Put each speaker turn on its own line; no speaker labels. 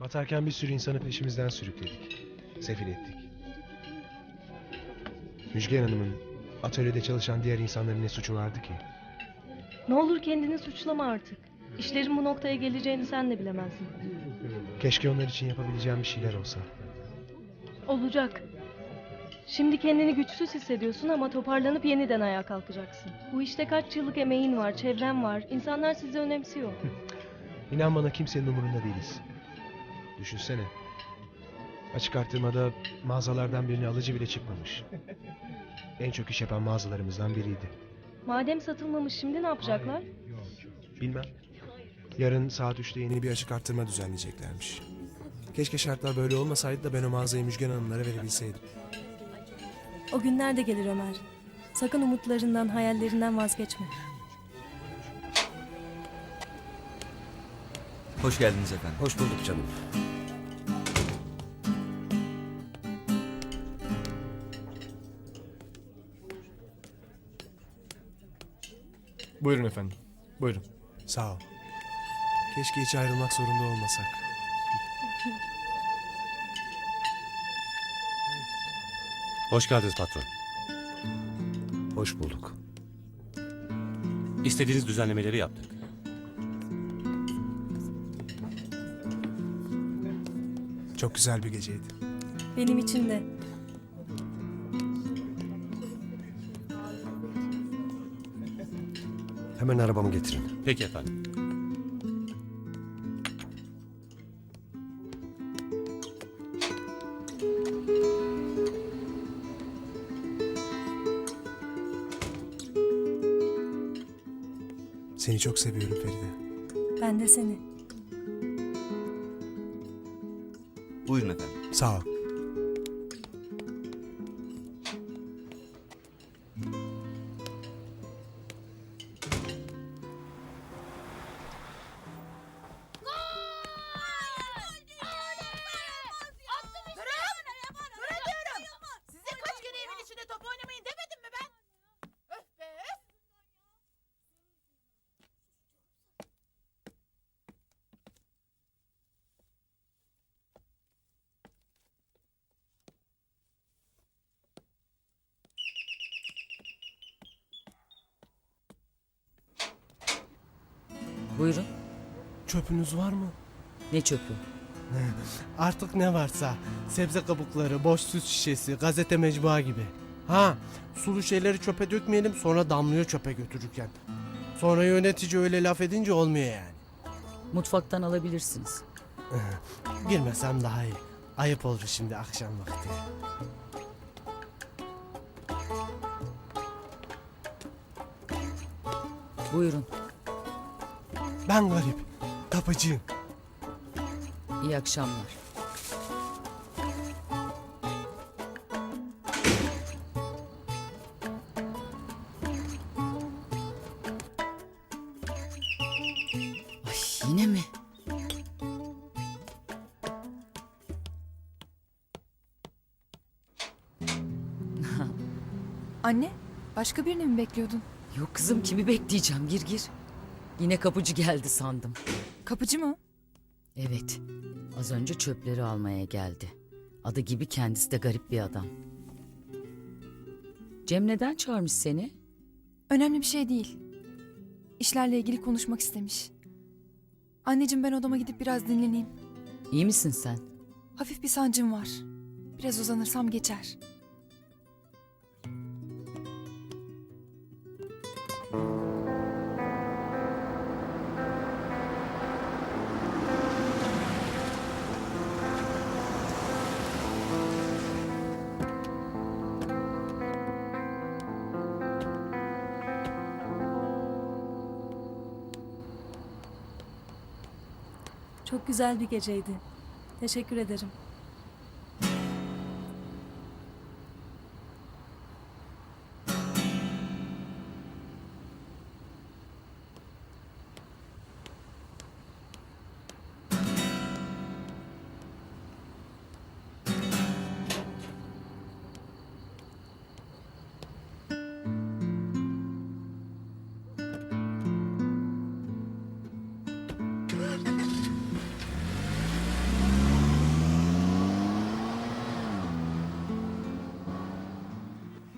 Batarken bir sürü insanı peşimizden sürükledik. Sefil ettik. Müjgan Hanım'ın atölyede çalışan diğer insanların ne suçu vardı ki?
Ne olur kendini suçlama artık. İşlerin bu noktaya geleceğini sen de bilemezdin.
Keşke onlar için yapabileceğim bir şeyler olsa.
Olacak. Şimdi kendini güçsüz hissediyorsun ama toparlanıp yeniden ayağa kalkacaksın. Bu işte kaç yıllık emeğin var, çevren var. İnsanlar sizi önemsiyor.
İnan bana kimsenin umurunda değiliz. Düşünsene. Açık arttırmada mağazalardan birine alıcı bile çıkmamış. En çok iş yapan mağazalarımızdan biriydi.
Madem satılmamış şimdi ne yapacaklar?
Bilmem. Yarın saat 3'te yeni bir açık arttırma düzenleyeceklermiş. Keşke şartlar böyle olmasaydı da ben o mağazayı Müjgan Hanımlara verebilseydim.
O günler de gelir Ömer. Sakın umutlarından, hayallerinden vazgeçme.
Hoş geldiniz efendim.
Hoş bulduk canım.
Buyurun efendim. Buyurun.
Sağ ol. Keşke hiç ayrılmak zorunda olmasak.
Hoş geldiniz patron. Hoş bulduk. İstediğiniz düzenlemeleri yaptık.
Çok güzel bir geceydi.
Benim için de.
Hemen arabamı getirin. Peki efendim.
Seni çok seviyorum Feride.
Ben de seni.
Buyurun efendim.
Sağ ol.
Buyurun.
Çöpünüz var mı?
Ne çöpü?
Artık ne varsa. Sebze kabukları, boş süt şişesi, gazete mecbua gibi. Ha, sulu şeyleri çöpe dökmeyelim sonra damlıyor çöpe götürürken. Sonra yönetici öyle laf edince olmuyor yani.
Mutfaktan alabilirsiniz.
Girmesem daha iyi. Ayıp olur şimdi akşam vakti.
Buyurun.
Ben garip. Tapıcıyım.
İyi akşamlar. Ay yine mi?
Anne, başka birini mi bekliyordun?
Yok kızım kimi bekleyeceğim gir gir. Yine kapıcı geldi sandım.
Kapıcı mı?
Evet. Az önce çöpleri almaya geldi. Adı gibi kendisi de garip bir adam. Cem neden çağırmış seni?
Önemli bir şey değil. İşlerle ilgili konuşmak istemiş. Anneciğim ben odama gidip biraz dinleneyim.
İyi misin sen?
Hafif bir sancım var. Biraz uzanırsam geçer.
Çok güzel bir geceydi. Teşekkür ederim.